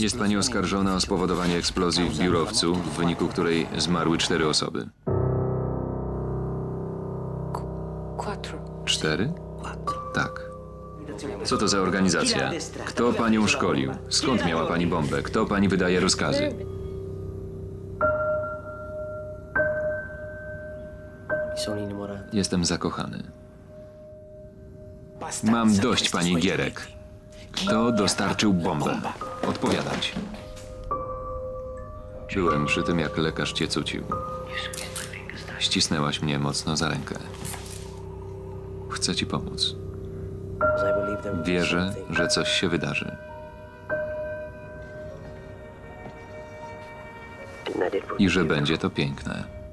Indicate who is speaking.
Speaker 1: Jest pani oskarżona o spowodowanie eksplozji w biurowcu, w wyniku której zmarły cztery osoby. Cztery? Tak. Co to za organizacja? Kto panią szkolił? Skąd miała pani bombę? Kto pani wydaje rozkazy? Jestem zakochany. Mam dość pani gierek. Kto dostarczył bombę? Odpowiadać. Byłem przy tym, jak lekarz cię cucił. Ścisnęłaś mnie mocno za rękę. Chcę ci pomóc. Wierzę, że coś się wydarzy. I że będzie to piękne.